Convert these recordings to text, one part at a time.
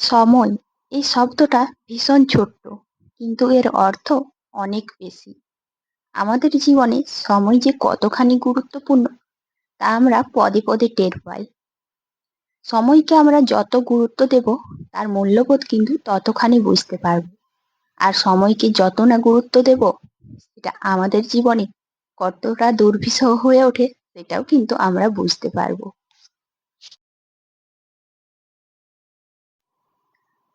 সময়, এই শব্দটা ভীষণ ছোট্ট, কিন্তু এর অর্থ অনেক বেশি। আমাদের জীবনে সময় যে কতখানি গুরুত্বপূর্ণ, তা আমরা পদে পদে টের পাই। সময়কে আমরা যত গুরুত্ব দেব, তার মূল্যবোধ কিন্তু ততখানি বুঝতে পারব। আর সময়কে যত না গুরুত্ব দেব, সেটা আমাদের জীবনে কতটা দুর্বিষহ হয়ে ওঠে, সেটাও কিন্তু আমরা বুঝতে পারব।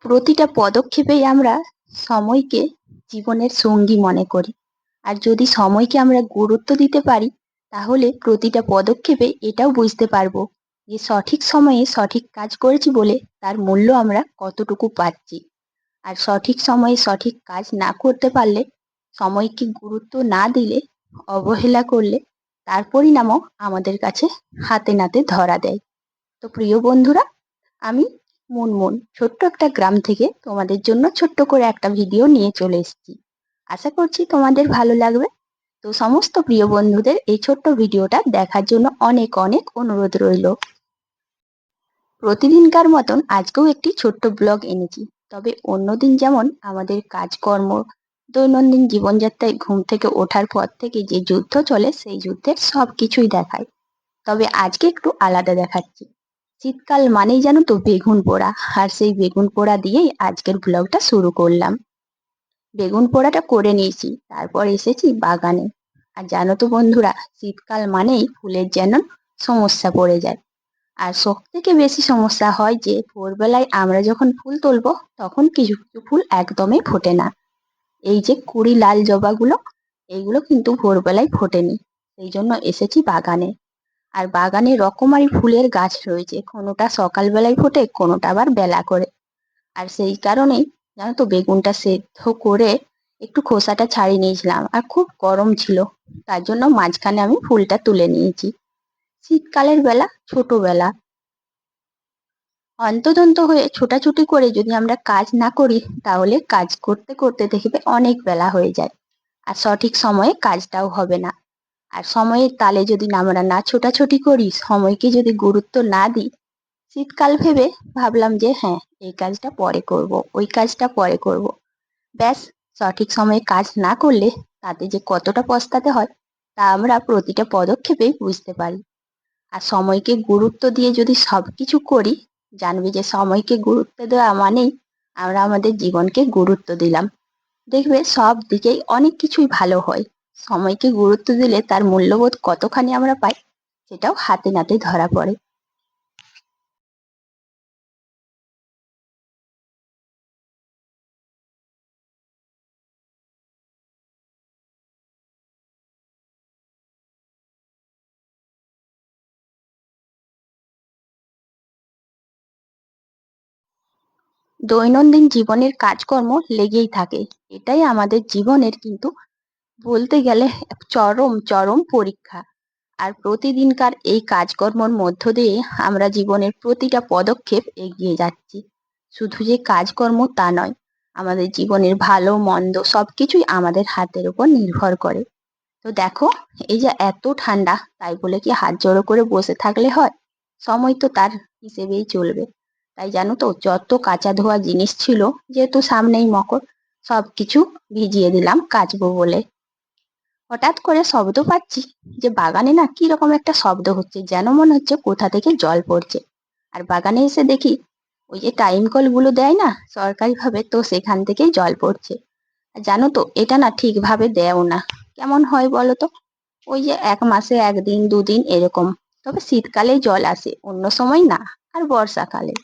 প্রতিটা পদক্ষেপেই আমরা সময়কে জীবনের সঙ্গী মনে করি। আর যদি সময়কে আমরা গুরুত্ব দিতে পারি, তাহলে প্রতিটা পদক্ষেপে এটাও বুঝতে পারব যে সঠিক সময়ে সঠিক কাজ করেছি বলে তার মূল্য আমরা কতটুকু পাচ্ছি। আর সঠিক সময়ে সঠিক কাজ না করতে পারলে, সময়কে গুরুত্ব না দিলে, অবহেলা করলে তার পরিণামও আমাদের কাছে হাতে নাতে ধরা দেয়। তো প্রিয় বন্ধুরা, আমি মুনমুন ছোট্ট একটা গ্রাম থেকে তোমাদের জন্য ছোট্ট করে একটা ভিডিও নিয়ে চলে এসেছি। আশা করছি তোমাদের ভালো লাগবে। তো সমস্ত প্রিয় বন্ধুদের এই ছোট্ট ভিডিওটা দেখার জন্য অনেক অনেক অনুরোধ রইল। প্রতিদিনকার মতন আজকেও একটি ছোট্ট ব্লগ এনেছি। তবে অন্যদিন যেমন আমাদের কাজকর্ম, দৈনন্দিন জীবনযাত্রায় ঘুম থেকে ওঠার পর থেকে যে যুদ্ধ চলে সেই যুদ্ধের সব কিছুই দেখায় তবে আজকে একটু আলাদা দেখাচ্ছি। শীতকাল মানেই জানো তো বেগুন পোড়া। আর সেই বেগুন পোড়া দিয়েই আজকের ব্লগটা শুরু করলাম। বেগুন পোড়াটা করে নিয়েছি, তারপর এসেছি বাগানে। আর জানো তো বন্ধুরা, শীতকাল মানেই ফুলের যেন সমস্যা পড়ে যায়। আর সব থেকে বেশি সমস্যা হয় যে, ভোরবেলায় আমরা যখন ফুল তুলবো, তখন কিছু কিছু ফুল একদমই ফোটে না। এই যে কুড়ি লাল জবাগুলো এইগুলো কিন্তু ভোরবেলায় ফোটেনি। সেই জন্য এসেছি বাগানে। আর বাগানে রকমারি ফুলের গাছ রয়েছে। কোনোটা সকালবেলায় ফোটে, কোনোটা আবার বেলা করে। আর সেই কারণেই জানো তো বেগুনটা সেদ্ধ করে একটু খোসাটা ছাড়িয়ে নিয়েছিলাম আর খুব গরম ছিল। তার জন্য মাঝখানে আমি ফুলটা তুলে নিয়েছি। শীতকালের বেলা, ছোটবেলা। অন্তদন্ত হয়ে ছোটাছুটি করে যদি আমরা কাজ না করি, তাহলে কাজ করতে করতে দেখবে অনেক বেলা হয়ে যায়। আর সঠিক সময়ে কাজটাও হবে না। আর সময়ের তালে যদি আমরা না ছোটাছুটি করি, সময়কে যদি গুরুত্ব না দিই, শীতকাল ভেবে ভাবলাম যে হ্যাঁ এই কাজটা পরে করব, ওই কাজটা পরে করব। ব্যাস, সঠিক সময়ে কাজ না করলে তাতে যে কতটা পস্তাতে হয়, তা আমরা প্রতিটা পদক্ষেপেই বুঝতে পারি। আর সময়কে গুরুত্ব দিয়ে যদি সব কিছু করি, জানবে যে সময়কে গুরুত্ব দেওয়া মানেই আমরা আমাদের জীবনকে গুরুত্ব দিলাম। দেখবে সব দিকেই অনেক কিছুই ভালো হয়। সময়কে গুরুত্ব দিলে তার মূল্যবোধ কতখানি আমরা পাই, সেটাও হাতে নাতে ধরা পড়ে। দৈনন্দিন জীবনের কাজকর্ম লেগেই থাকে, এটাই আমাদের জীবনের কিন্তু বলতে গেলে চরম চরম পরীক্ষা। আর প্রতিদিনকার এই কাজকর্মর মধ্য দিয়ে আমরা জীবনের প্রতিটা পদক্ষেপ এগিয়ে যাচ্ছি। শুধু যে কাজকর্ম তা নয়, আমাদের জীবনের ভালো, মন্দ সব কিছুই আমাদের হাতের উপর নির্ভর করে। তো দেখো, এই যে এত ঠান্ডা, তাই বলে কি হাত জড়ো করে বসে থাকলে হয়? সময় তো তার হিসেবেই চলবে। তাই জানো তো, যত কাঁচা ধোয়া জিনিস ছিল, যেহেতু সামনেই মকর সব কিছু ভিজিয়ে দিলাম কাচবো বলে। হঠাৎ করে শব্দ পাচ্ছি যে বাগানে না কি রকম একটা শব্দ হচ্ছে, যেন মনে হচ্ছে কোথা থেকে জল পড়ছে। আর বাগানে এসে দেখি ওই যে টাইম কলগুলো দেয় না, সরকারিভাবে তো সেখান থেকেই জল পড়ছে। জানো তো, এটা না ঠিকভাবে দেও না। কেমন হয় বলো তো? ওই যে এক মাসে একদিন, দুদিন এরকম। তবে শীতকালে জল আসে, অন্য সময় না, আর বর্ষাকালে।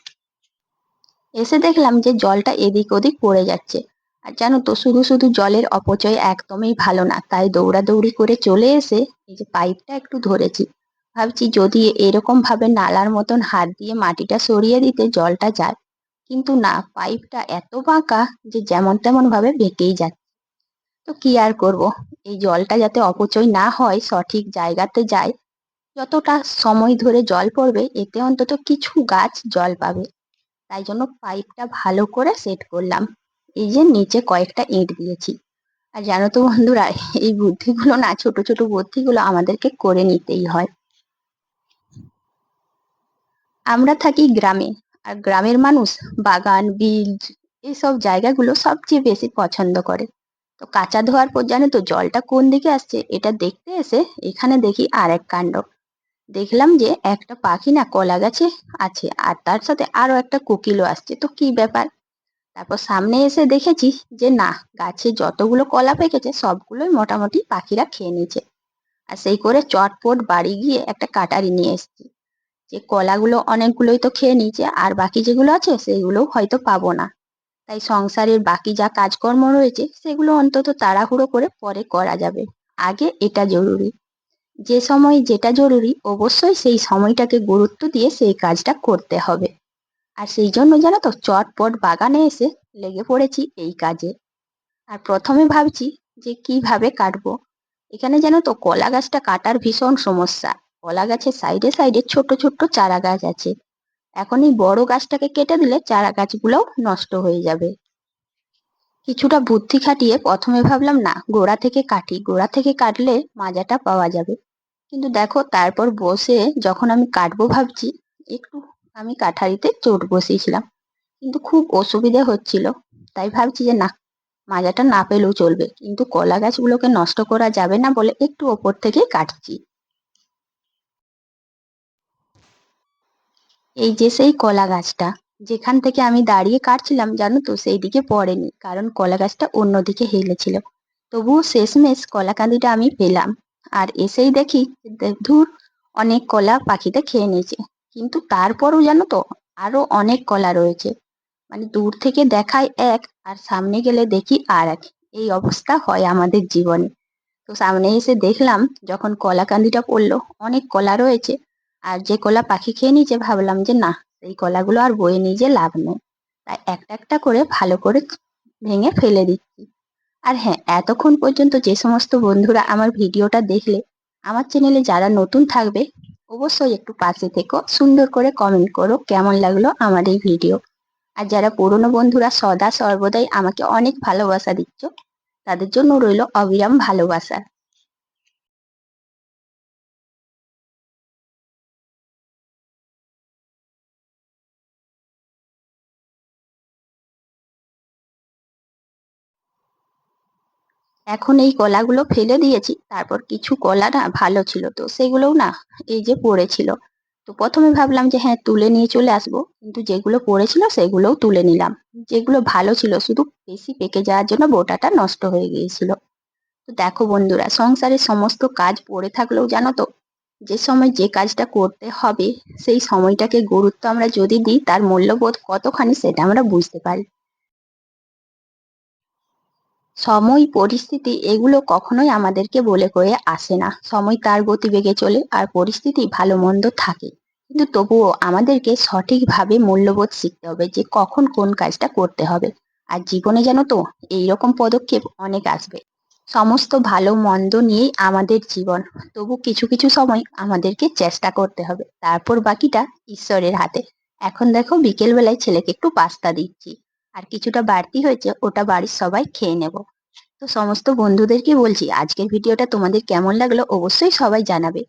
এসে দেখলাম যে জলটা এদিক ওদিক পড়ে যাচ্ছে। আর জানো তো, শুধু শুধু জলের অপচয় একদমই ভালো না। তাই দৌড়াদৌড়ি করে চলে এসে এই যে পাইপটা একটু ধরেছি। ভাবছি যদি এরকম ভাবে নালার মতন হাত দিয়ে মাটিটা সরিয়ে দিতে জলটা যায়, কিন্তু না, পাইপটা এত বাঁকা যে যেমন তেমন ভাবে বেঁকেই যাচ্ছে। তো কি আর করব? এই জলটা যাতে অপচয় না হয়, সঠিক জায়গাতে যায়, যতটা সময় ধরে জল পড়বে, এতে অন্তত কিছু গাছ জল পাবে। তাই জন্য পাইপটা ভালো করে সেট করলাম। এই যে নিচে কয়েকটা ইঁট দিয়েছি। আর জানো তো বন্ধুরা, এই বুদ্ধিগুলো না, ছোট ছোট বুদ্ধিগুলো আমাদেরকে করে নিতেই হয়। আমরা থাকি গ্রামে, আর গ্রামের মানুষ বাগান বিল এইসব জায়গাগুলো সবচেয়ে বেশি পছন্দ করে। তো কাঁচা ধোয়ার পর জানো তো, জলটা কোন দিকে আসছে, এটা দেখতে এসে এখানে দেখি আর এক কাণ্ড। দেখলাম যে একটা পাখি না, কলা গাছে আছে, আর তার সাথে আরও একটা কোকিলও আসছে। তো কি ব্যাপার? তারপর সামনে এসে দেখেছি যে না, গাছে যতগুলো কলা পেকেছে, সবগুলোই মোটামুটি পাখিরা খেয়ে নিয়েছে। আর সেই করে চটপট বাড়ি গিয়ে একটা কাটারি নিয়ে এসেছি। যে কলাগুলো অনেকগুলোই তো খেয়ে নিয়েছে, আর বাকি যেগুলো আছে সেগুলোও হয়তো পাবো না। তাই সংসারের বাকি যা কাজকর্ম রয়েছে, সেগুলো অন্তত তাড়াহুড়ো করে পরে করা যাবে। আগে এটা জরুরি। যে সময় যেটা জরুরি, অবশ্যই সেই সময়টাকে গুরুত্ব দিয়ে সেই কাজটা করতে হবে। আর সেই জন্য জানো তো চটপট বাগানে এসে লেগে পড়েছি এই কাজে। আর প্রথমে ভাবছি যে কীভাবে কাটবো? এখানে জানো তো কলা গাছটা কাটার ভীষণ সমস্যা। কলা গাছের সাইডে সাইডে ছোট ছোট্ট চারা গাছ আছে। এখন এই বড় গাছটাকে কেটে দিলে চারা গাছগুলোও নষ্ট হয়ে যাবে। কিছুটা বুদ্ধি খাটিয়ে প্রথমে ভাবলাম, না, গোড়া থেকে কাটি। গোড়া থেকে কাটলে মাজাটা পাওয়া যাবে। কিন্তু দেখো, তারপর বসে যখন আমি কাটবো ভাবছি, একটু আমি কাঠারিতে চোট বসিয়েছিলাম। কিন্তু খুব অসুবিধে হচ্ছিল। তাই ভাবছি যে না, মাজাটা না পেলেও চলবে। কিন্তু কলা গাছগুলোকে নষ্ট করা যাবে না বলে একটু ওপর থেকে কাটছি। এই যে সেই কলা গাছটা, যেখান থেকে আমি দাঁড়িয়ে কাটছিলাম জানো তো, সেই দিকে পড়েনি। কারণ কলা গাছটা অন্যদিকে হেলেছিল। তবুও শেষমেশ কলা কাঁদিটা আমি পেলাম। আর এসেই দেখি ধূর, অনেক কলা পাখিতে খেয়ে নিয়েছে। কিন্তু তারপরও জানো তো আরও অনেক কলা রয়েছে। মানে দূর থেকে দেখায় এক আর সামনে গেলে দেখি আর এক। এই অবস্থা হয় আমাদের জীবনে। তো সামনে এসে দেখলাম যখন কলা কান্দিটা পড়ল, অনেক কলা রয়েছে। আর যে কলা পাখি খেয়ে নিয়েছে, ভাবলাম যে না, সেই কলাগুলো আর বয়ে নিয়ে যে লাভ নেই। তাই একটা একটা করে ভালো করে ভেঙে ফেলে দিচ্ছি। আর হ্যাঁ এতক্ষণ পর্যন্ত যে সমস্ত বন্ধুরা আমার ভিডিওটা দেখলে, আমার চ্যানেলে যারা নতুন থাকবে অবশ্যই একটু পাশে থেকো, সুন্দর করে কমেন্ট করো কেমন লাগল আমার এই ভিডিও আর যারা পুরনো বন্ধুরা সদা সর্বদাই আমাকে অনেক ভালোবাসা দিচ্ছ, তাদের জন্য রইল অবিরাম ভালোবাসা। এখন এই কলাগুলো ফেলে দিয়েছি। তারপর কিছু কলা না ভালো ছিল তো, সেগুলোও না এই যে পড়েছিল। তো প্রথমে ভাবলাম যে হ্যাঁ তুলে নিয়ে চলে আসব। কিন্তু যেগুলো পড়েছিল সেগুলোও তুলে নিলাম। যেগুলো ভালো ছিল শুধু বেশি পেকে যাওয়ার জন্য বোটাটা নষ্ট হয়ে গিয়েছিল। তো দেখো বন্ধুরা সংসারের সমস্ত কাজ পড়ে থাকলেও জানো তো, যে সময় যে কাজটা করতে হবে, সেই সময়টাকে গুরুত্ব আমরা যদি দিই, তার মূল্যবোধ কতখানি সেটা আমরা বুঝতে পারি। সময়, পরিস্থিতি এগুলো কখনোই আমাদেরকে বলে কয়ে আসে না। সময় তার গতিবেগে চলে আর পরিস্থিতি ভালো মন্দ থাকে। কিন্তু তবুও আমাদেরকে সঠিকভাবে মূল্যবোধ শিখতে হবে যে কখন কোন কাজটা করতে হবে। আর জীবনে যেন তো, এইরকম পদক্ষেপ অনেক আসবে। সমস্ত ভালো মন্দ নিয়েই আমাদের জীবন। তবু কিছু কিছু সময় আমাদেরকে চেষ্টা করতে হবে। তারপর বাকিটা ঈশ্বরের হাতে। এখন দেখো বিকেল বেলায় ছেলেকে একটু পাস্তা দিচ্ছি। আর কিছুটা বাড়তি হয়েছে, ওটা বাড়ির সবাই খেয়ে নেব। তো সমস্ত বন্ধুদেরকে বলছি আজকের ভিডিওটা তোমাদের কেমন লাগল অবশ্যই সবাই জানাবে।